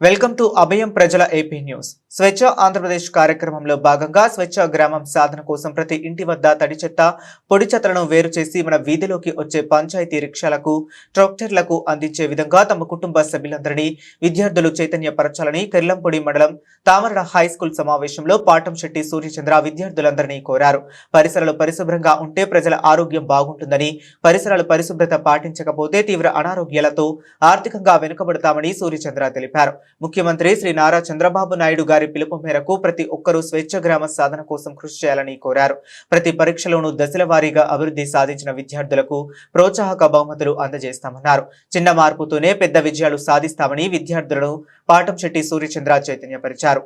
Welcome to అభయం ప్రజల AP news. స్వచ్ఛ ఆంధ్రప్రదేశ్ కార్యక్రమంలో భాగంగా స్వచ్ఛ గ్రామం సాధన కోసం ప్రతి ఇంటి వద్ద తడి చెత్త పొడి చెత్తలను వేరు చేసి మన వీధిలోకి వచ్చే పంచాయతీ రిక్షాలకు ట్రాక్టర్లకు అందించే విధంగా తమ కుటుంబ సభ్యులందరినీ విద్యార్థులు చైతన్యపరచాలని కెర్లంపొడి మండలం తామరణ హై స్కూల్ సమావేశంలో పాటంశెట్టి సూర్యచంద్ర విద్యార్థులందరినీ కోరారు. పరిసరాలు పరిశుభ్రంగా ఉంటే ప్రజల ఆరోగ్యం బాగుంటుందని పరిసరాలు పరిశుభ్రత పాటించకపోతే తీవ్ర అనారోగ్యాలతో ఆర్థికంగా వెనుకబడతామని సూర్యచంద్ర తెలిపారు. ముఖ్యమంత్రి శ్రీ నారా చంద్రబాబు నాయుడు గారి పిలుపు మేరకు ప్రతి ఒక్కరూ స్వేచ్ఛ గ్రామ సాధన కోసం కృషి చేయాలని కోరారు. ప్రతి పరీక్షలోనూ దశల వారీగా అభివృద్ధి సాధించిన విద్యార్థులకు ప్రోత్సాహక బహుమతులు అందజేస్తామన్నారు. చిన్న మార్పుతోనే పెద్ద విజయాలు సాధిస్తామని విద్యార్థులను పాటంశెట్టి సూర్యచంద్ర చైతన్యపరిచారు.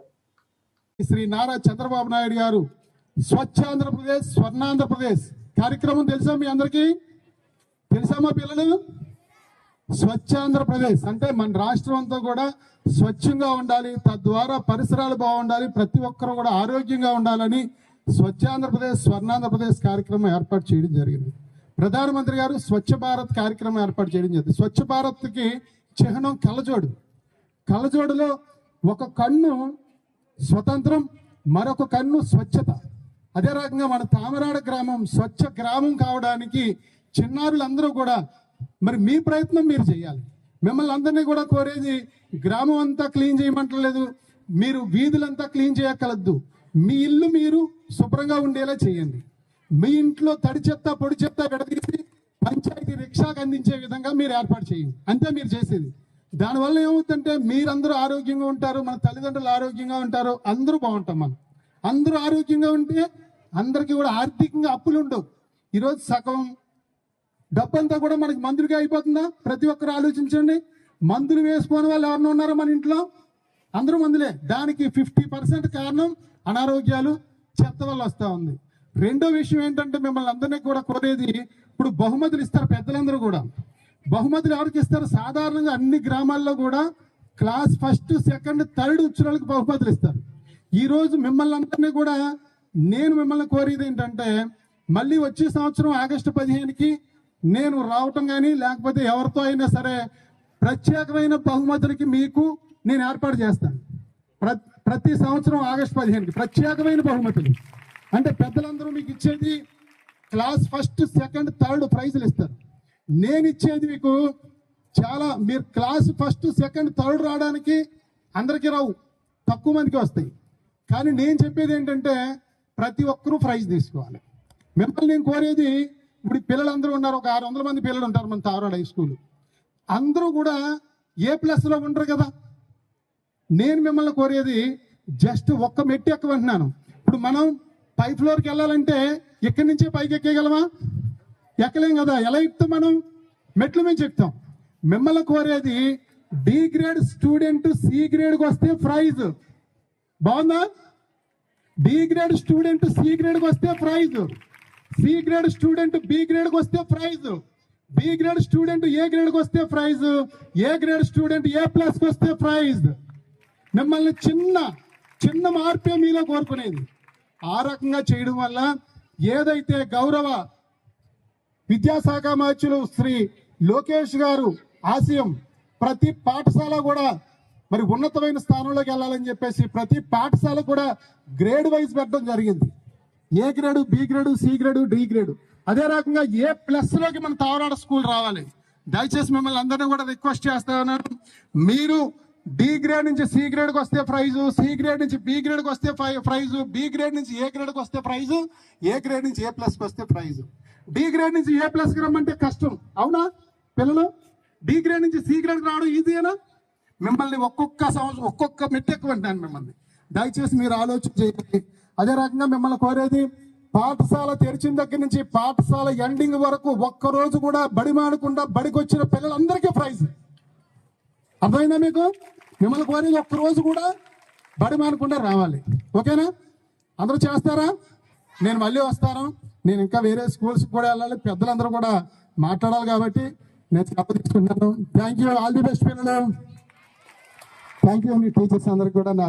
శ్రీ నారా చంద్రబాబు నాయుడు గారు స్వచ్ఛ ఆంధ్రప్రదేశ్ స్వర్ణాంధ్రప్రదేశ్ కార్యక్రమం తెలుసా మీ అందరికీ? తెలుసా మా పిల్లలు? స్వచ్ఛ ఆంధ్రప్రదేశ్ అంటే మన రాష్ట్రం అంతా కూడా స్వచ్ఛంగా ఉండాలి తద్వారా పరిసరాలు బాగుండాలి ప్రతి ఒక్కరూ కూడా ఆరోగ్యంగా ఉండాలని స్వచ్ఛ ఆంధ్రప్రదేశ్ స్వర్ణాంధ్రప్రదేశ్ కార్యక్రమం ఏర్పాటు చేయడం జరిగింది. ప్రధానమంత్రి గారు స్వచ్ఛ భారత్ కార్యక్రమం ఏర్పాటు చేయడం జరిగింది. స్వచ్ఛ భారత్కి చిహ్నం కళ్ళజోడు. కళ్ళజోడులో ఒక కన్ను స్వతంత్రం మరొక కన్ను స్వచ్ఛత. అదే రకంగా మన తామరాడ గ్రామం స్వచ్ఛ గ్రామం కావడానికి చిన్నారులందరూ కూడా మరి మీ ప్రయత్నం మీరు చేయాలి. మిమ్మల్ని అందరినీ కూడా కోరేది గ్రామం అంతా క్లీన్ చేయమంటలేదు మీరు వీధులంతా క్లీన్ చేయక్కలద్దు. మీ ఇల్లు మీరు శుభ్రంగా ఉండేలా చేయండి. మీ ఇంట్లో తడి చెత్త పొడి చెత్త విడదీసి పంచాయతీ రిక్షాకు అందించే విధంగా మీరు ఏర్పాటు చేయండి. అంతే మీరు చేసేది. దానివల్ల ఏమవుతుందంటే మీరందరూ ఆరోగ్యంగా ఉంటారు మన తల్లిదండ్రులు ఆరోగ్యంగా ఉంటారు అందరూ బాగుంటాం మనం. అందరూ ఆరోగ్యంగా ఉంటే అందరికీ కూడా ఆర్థికంగా అప్పులు ఉండవు ఈరోజు సగం డబ్బంతా కూడా మనకి మందులుగా అయిపోతుందా? ప్రతి ఒక్కరు ఆలోచించండి. మందులు వేసుకోని వాళ్ళు ఎవరిన ఉన్నారో మన ఇంట్లో? అందరూ మందులే. దానికి ఫిఫ్టీ పర్సెంట్ కారణం అనారోగ్యాలు చెత్త వల్ల వస్తూ ఉంది. రెండో విషయం ఏంటంటే మిమ్మల్ని అందరినీ కూడా కోరేది ఇప్పుడు బహుమతులు ఇస్తారు పెద్దలందరూ కూడా. బహుమతులు ఎవరికి ఇస్తారు? సాధారణంగా అన్ని గ్రామాల్లో కూడా క్లాస్ ఫస్ట్ సెకండ్ థర్డ్ వచ్చిన వాళ్ళకి బహుమతులు ఇస్తారు. ఈరోజు మిమ్మల్ని అందరినీ కూడా నేను మిమ్మల్ని కోరేది ఏంటంటే మళ్ళీ వచ్చే సంవత్సరం ఆగస్టు పదిహేనుకి నేను రావటం కానీ లేకపోతే ఎవరితో అయినా సరే ప్రత్యేకమైన బహుమతులకి మీకు నేను ఏర్పాటు చేస్తాను. ప్రతి సంవత్సరం ఆగస్టు పదిహేనుకి ప్రత్యేకమైన బహుమతులు. అంటే పెద్దలందరూ మీకు ఇచ్చేది క్లాస్ ఫస్ట్ సెకండ్ థర్డ్ ప్రైజులు ఇస్తారు. నేను ఇచ్చేది మీకు చాలా మీరు క్లాస్ ఫస్ట్ సెకండ్ థర్డ్ రావడానికి అందరికీ రావు తక్కువ మందికి వస్తాయి. కానీ నేను చెప్పేది ఏంటంటే ప్రతి ఒక్కరూ ప్రైజ్ తీసుకోవాలి. మిమ్మల్ని నేను కోరేది ఇప్పుడు పిల్లలందరూ ఉన్నారు ఒక ఆరు వందల మంది పిల్లలు ఉంటారు మన తావరాడు హై స్కూల్ అందరూ కూడా ఏ ప్లస్లో ఉండరు కదా. నేను మిమ్మల్ని కోరేది జస్ట్ ఒక్క మెట్టు ఎక్కమంటున్నాను. ఇప్పుడు మనం పై ఫ్లోర్కి వెళ్ళాలంటే ఇక్కడి నుంచే పైకి ఎక్కేయగలమా? ఎక్కలేం కదా. ఎలా ఎక్కుతాం మనం? మెట్ల మేము చెప్తాం. మిమ్మల్ని కోరేది డి గ్రేడ్ స్టూడెంట్ సి గ్రేడ్కి వస్తే ప్రైజ్ బాగుందా? డి గ్రేడ్ స్టూడెంట్ సి గ్రేడ్కి వస్తే prize C grade student B గ్రేడ్కి వస్తే prize B grade student A గ్రేడ్కి వస్తే prize A grade student A ప్లస్కి వస్తే ప్రైజ్ మిమ్మల్ని చిన్న చిన్న మార్పే మీలో కోరుకునేది. ఆ రకంగా చేయడం వల్ల ఏదైతే గౌరవ విద్యాశాఖ మంత్రులు శ్రీ లోకేష్ గారు ఆశయం ప్రతి పాఠశాల కూడా మరి ఉన్నతమైన స్థానంలోకి వెళ్ళాలని చెప్పేసి ప్రతి పాఠశాల కూడా గ్రేడ్ వైజ్ పెట్టడం జరిగింది. A grade B grade C grade D grade. అదే రకంగా ఏ ప్లస్లోకి మన తావరాడ స్కూల్ రావాలి? దయచేసి మిమ్మల్ని అందరినీ కూడా రిక్వెస్ట్ చేస్తాను. మీరు డి గ్రేడ్ నుంచి సి గ్రేడ్కి వస్తే ప్రైజు సి గ్రేడ్ నుంచి బి గ్రేడ్కి వస్తే ప్రైజు బి గ్రేడ్ నుంచి ఏ గ్రేడ్కి వస్తే ప్రైజు ఏ గ్రేడ్ నుంచి ఏ ప్లస్కి వస్తే ప్రైజు. డి గ్రేడ్ నుంచి ఏ ప్లస్కి రమ్మంటే కష్టం. అవునా? పిల్లలు డి గ్రేడ్ నుంచి సి గ్రేడ్కి రావడం ఈజీనా మిమ్మల్ని ఒక్కొక్క సంవత్సరం ఒక్కొక్క మెట్టు ఎక్కువంటాను మిమ్మల్ని. దయచేసి మీరు ఆలోచన చేయండి. అదే రకంగా మిమ్మల్ని కోరేది పాఠశాల తెరిచిన దగ్గర నుంచి పాఠశాల ఎండింగ్ వరకు ఒక్క రోజు కూడా బడి మానకుండా బడికి వచ్చిన పిల్లలందరికీ ప్రైజ్. అర్థమైందా మీకు? మిమ్మల్ని కోరేది ఒక్క రోజు కూడా బడి మానకుండా రావాలి. ఓకేనా? అందరూ చేస్తారా? నేను మళ్ళీ వస్తాను. నేను ఇంకా వేరే స్కూల్స్కి కూడా వెళ్ళాలి. పెద్దలందరూ కూడా మాట్లాడాలి కాబట్టి నేను చెప్పదీసుకున్నాను thank you all the best పిల్లలు. థ్యాంక్ యూ మీ టీచర్స్ అందరికి కూడా